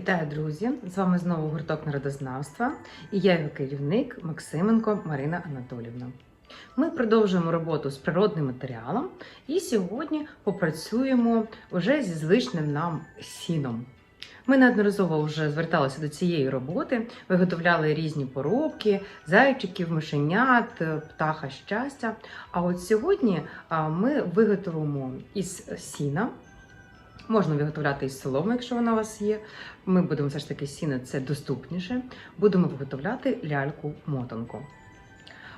Вітаю, друзі! З вами знову гурток народознавства і я його керівник Максименко Марина Анатолівна. Ми продовжуємо роботу з природним матеріалом і сьогодні попрацюємо вже зі звичним нам сіном. Ми неодноразово вже зверталися до цієї роботи, виготовляли різні поробки, зайчиків, мишенят, птаха щастя. А от сьогодні ми виготовимо із сіна. Можна виготовляти із соломи, якщо вона у вас є. Ми будемо все ж таки сіна, це доступніше. Будемо виготовляти ляльку-мотанку.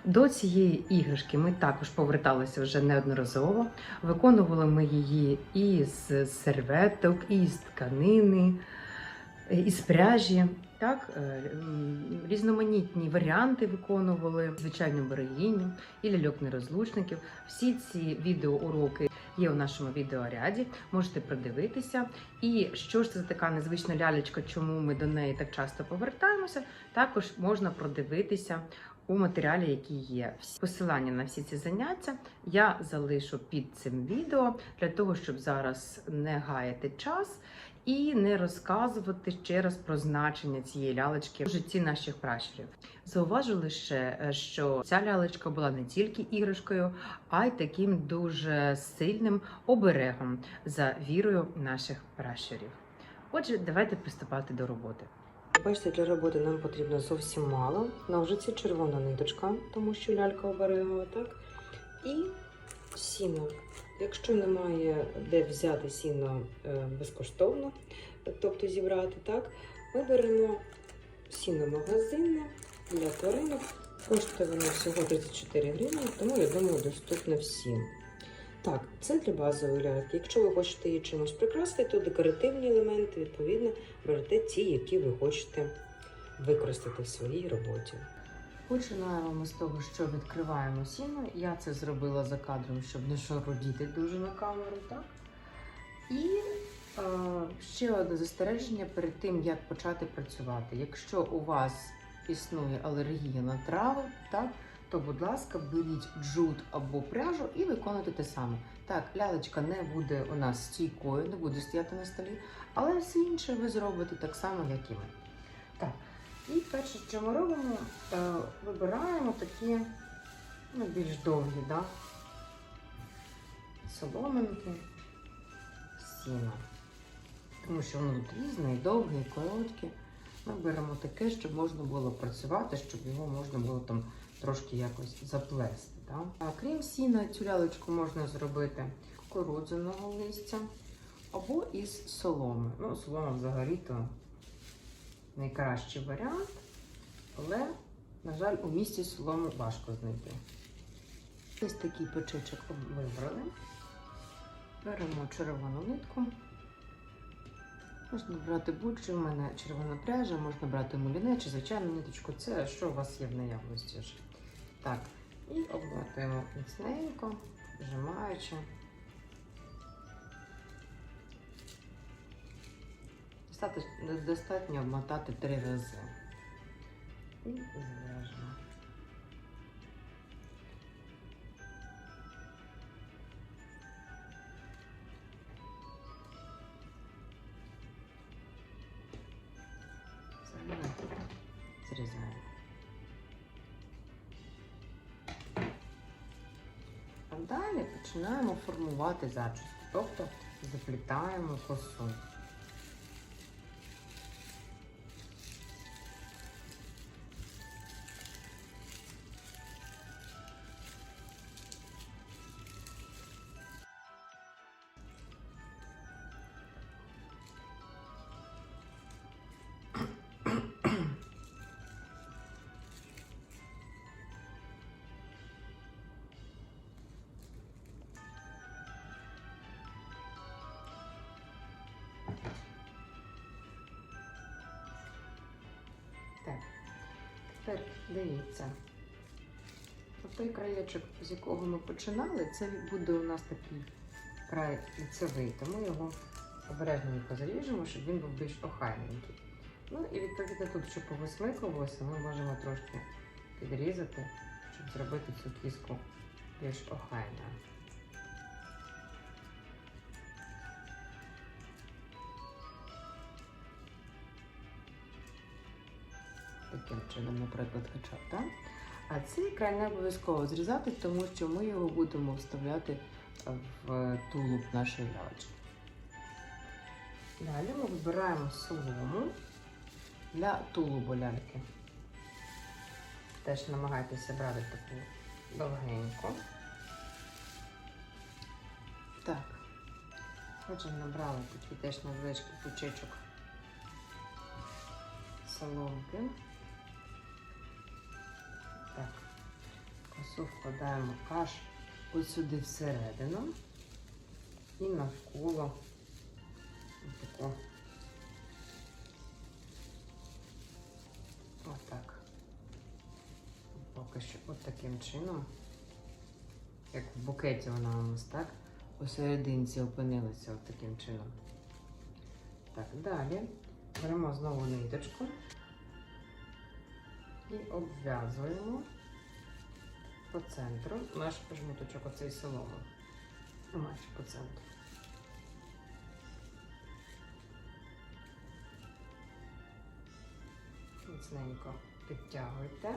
До цієї іграшки ми також поверталися вже неодноразово. Виконували ми її із серветок, із тканини, із пряжі. Так, е, різноманітні варіанти виконували, звичайну берегиню і ляльок нерозлучників. Всі ці відеоуроки є у нашому відеоряді. Можете продивитися. І що ж це за така незвична лялечка, чому ми до неї так часто повертаємося, також можна продивитися у матеріалі, який є. Посилання на всі ці заняття я залишу під цим відео для того, щоб зараз не гаяти час і не розказувати ще раз про значення цієї лялечки в житті наших пращурів. Зауважу лише, е, що ця лялечка була не тільки іграшкою, а й таким дуже сильним оберегом за вірою наших пращурів. Отже, давайте приступати до роботи. Бачите, для роботи нам потрібно зовсім мало. Ножиці, червона ниточка, тому що лялька оберегова, так? І сіно. Якщо немає де взяти сіно е, безкоштовно, тобто зібрати, так, ми беремо сіно магазинне для тваринок. Коштує воно всього 34 гривні, тому я думаю, доступно всім. Так, це для базової ляльки. Якщо ви хочете її чимось прикрасити, то декоративні елементи, відповідно, берете ті, які ви хочете використати в своїй роботі. Починаємо з того, що відкриваємо сіно. Я це зробила за кадром, щоб не шарудіти дуже на камеру, так? І е, ще одне застереження перед тим, як почати працювати. Якщо у вас існує алергія на трави, так, то, будь ласка, беріть джут або пряжу і виконуйте те саме. Так, лялечка не буде у нас стійкою, не буде стояти на столі, але все інше ви зробите так само, як і ми. Так. І перше, що ми робимо, е, вибираємо такі ну, більш довгі, да? соломинки, сіна. Тому що воно тут різне, і довге, і коротке. Ми беремо таке, щоб можна було працювати, щоб його можна було там трошки якось заплести. Да? А крім сіна, цю лялечку можна зробити кукурудзяного листя або із соломи. Ну, солома взагалі-то найкращий варіант, але, на жаль, у місті солому важко знайти. Ось такий печичок вибрали. Беремо червону нитку. Можна брати будь-що, в мене червона пряжа, можна брати муліне чи звичайну ниточку. Це що у вас є в наявності. Так, і обмотуємо міцненько, вжимаючи. Достатньо, обмотати три рази. І зв'яжемо. Це зрізаємо. А далі починаємо формувати зачіску, тобто заплітаємо косу. Так, тепер дивіться. Той краєчок, з якого ми починали, це буде у нас такий край лицевий, тому його обережненько заріжемо, щоб він був більш охайненький. Ну і відповідно тут, щоб повисмикувалося, ми можемо трошки підрізати, щоб зробити цю кіску більш охайною. Таким чином, наприклад, хоча б, так? А цей край не обов'язково зрізати, тому що ми його будемо вставляти в тулуб нашої лялечки. Далі ми вибираємо солому для тулубу ляльки. Теж намагайтеся брати таку довгеньку. Так. Отже, набрали такий теж невеличкий пучечок соломки. Так, косу вкладаємо аж ось сюди всередину і навколо таку. Отак. Поки що от таким чином, як в букеті вона у нас, так? Посерединці опинилася от таким чином. Так, далі беремо знову ниточку і обв'язуємо по центру наш жмуточок оцей соломи. Майже по центру. Міцненько підтягуйте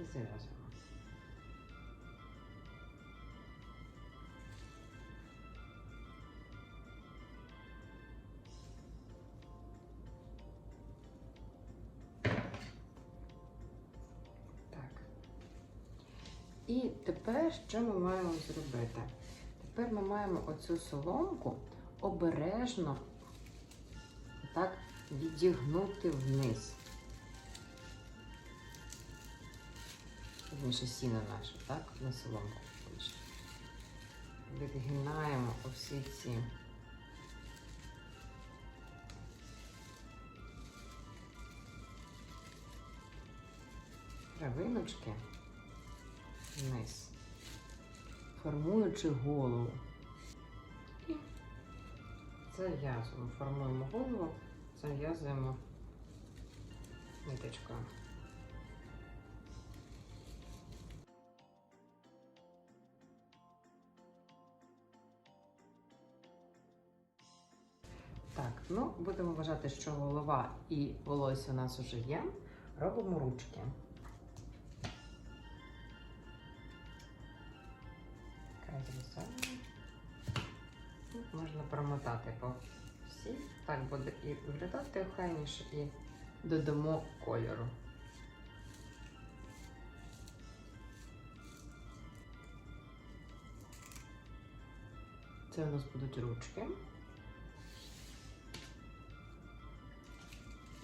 і зав'язуємо. І тепер що ми маємо зробити? Тепер ми маємо оцю соломку обережно так відігнути вниз. Вірніше сіно наше, так? На соломку. Відгинаємо усі ці травиночки вниз, формуючи голову. І зав'язуємо, формуємо голову, зав'язуємо ниточкою. Так, ну будемо вважати, що голова і волосся у нас вже є. Робимо ручки. Буде і виглядати охайніше, і додамо кольору. Це у нас будуть ручки.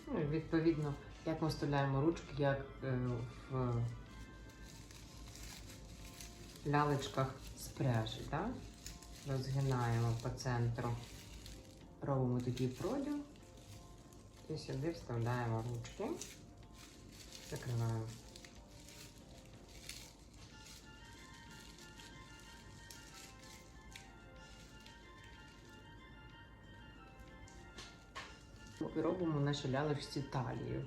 Ну, відповідно, як ми вставляємо ручки, як е, в лялечках з пряжі, так? Розгинаємо по центру, робимо такий проділ і сюди вставляємо ручки, закриваємо. І робимо наші лялечці талію.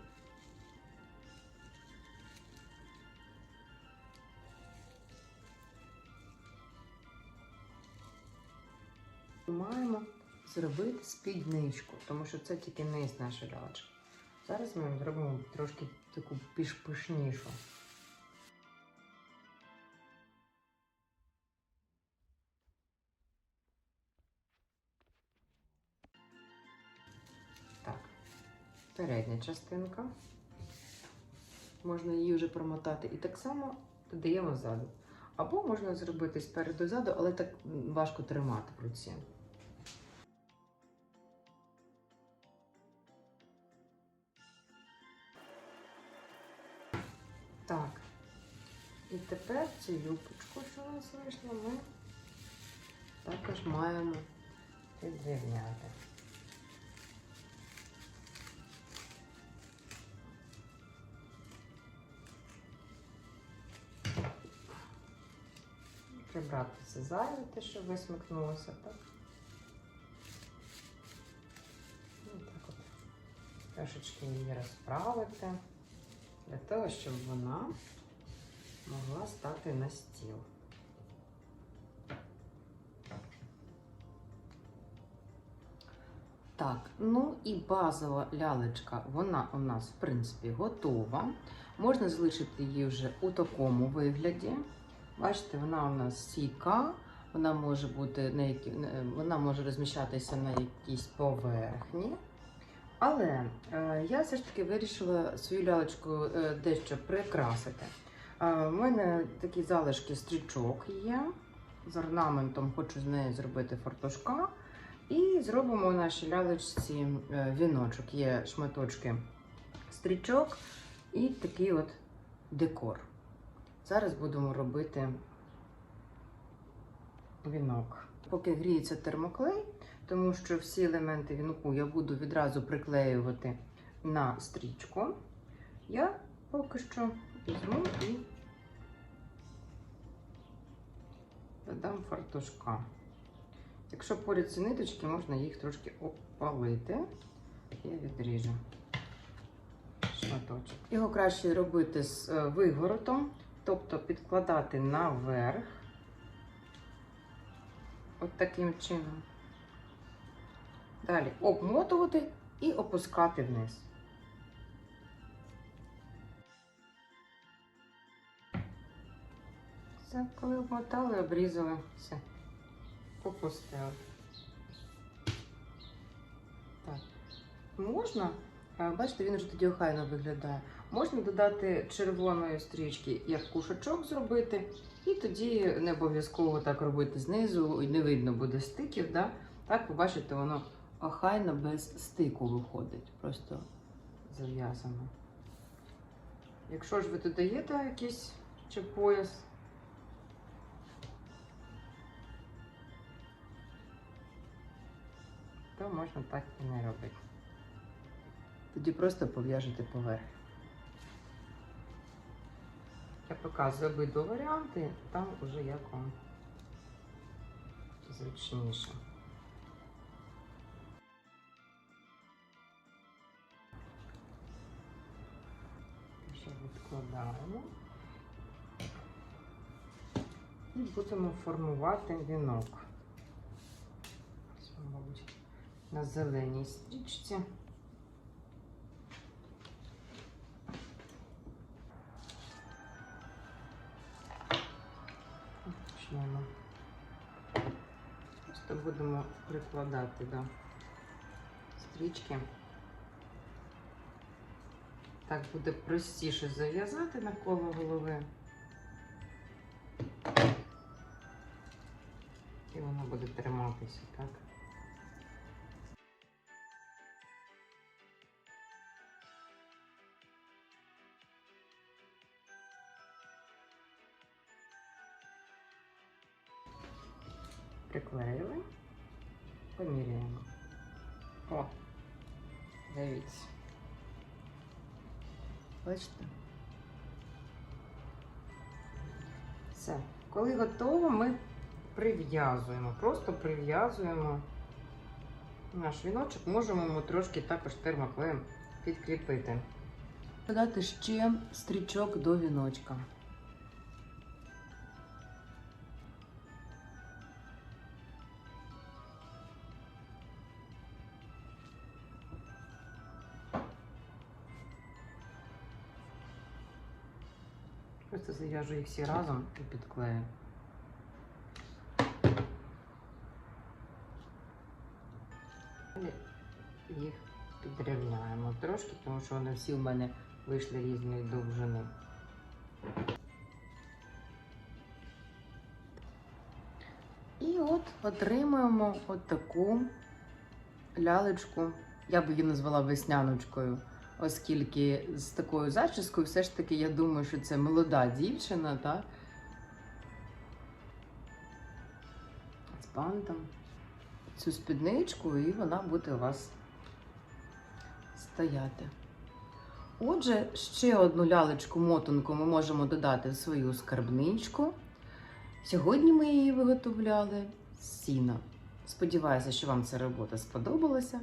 Маємо зробити спідничку, тому що це тільки низ нашої лялечки. Зараз ми зробимо трошки таку більш пишнішу. Так, передня частинка. Можна її вже промотати. І так само додаємо ззаду. Або можна зробити спереду ззаду, але так важко тримати в руці. Так. І тепер цю юбочку, що у нас вийшло, ми також маємо підрівняти. Прибрати це зайве, те, що висмикнулося, так? Ну, так от. Трошечки її розправити для того, щоб вона могла стати на стіл. Так, ну і базова лялечка, вона у нас, в принципі, готова. Можна залишити її вже у такому вигляді. Бачите, вона у нас стійка, вона може бути на які... вона може розміщатися на якійсь поверхні. Але е, я все ж таки вирішила свою лялечку е, дещо прикрасити. Е, у мене такі залишки стрічок є. З орнаментом хочу з неї зробити фартушка. І зробимо нашій лялечці е, віночок. Є шматочки стрічок і такий от декор. Зараз будемо робити вінок. Поки гріється термоклей, тому що всі елементи вінку я буду відразу приклеювати на стрічку. Я поки що візьму і додам фартушка. Якщо поряд ці ниточки, можна їх трошки опалити. Я відріжу шматочок. Його краще робити з е, виворотом, тобто підкладати наверх, от таким чином. Далі обмотувати і опускати вниз. Все, коли обмотали, обрізали, все, опустили. Так. Можна, бачите, він вже тоді охайно виглядає. Можна додати червоної стрічки, як кушачок зробити, і тоді не обов'язково так робити знизу, і не видно буде стиків. Да? Так, побачите, воно охайно без стику виходить, просто зав'язано. Якщо ж ви додаєте якийсь чи пояс, то можна так і не робити. Тоді просто пов'яжете поверх. Я показую обидва варіанти, там уже як вам зручніше. Ще. І будемо формувати вінок. Ось, мабуть, на зеленій стрічці. Почнемо. Просто будемо прикладати до стрічки. Так буде простіше зав'язати навколо голови. І воно буде триматися, так? Приклеїли, поміряємо. О, дивіться. Бачите? Все. Коли готово, ми прив'язуємо. Просто прив'язуємо наш віночок. Можемо ми трошки також термоклеєм підкріпити. Додати ще стрічок до віночка. Зав'яжу їх всі разом і підклею. Їх підрівняємо трошки, тому що вони всі в мене вийшли різної довжини. І от отримуємо от таку лялечку. Я б її назвала весняночкою, оскільки з такою зачіскою все ж таки я думаю, що це молода дівчина, так? З бантом. Цю спідничку, і вона буде у вас стояти. Отже, ще одну лялечку мотанку ми можемо додати в свою скарбничку. Сьогодні ми її виготовляли з сіна. Сподіваюся, що вам ця робота сподобалася.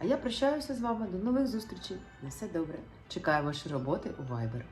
А я прощаюся з вами до нових зустрічей. На все добре. Чекаю ваші роботи у Viber.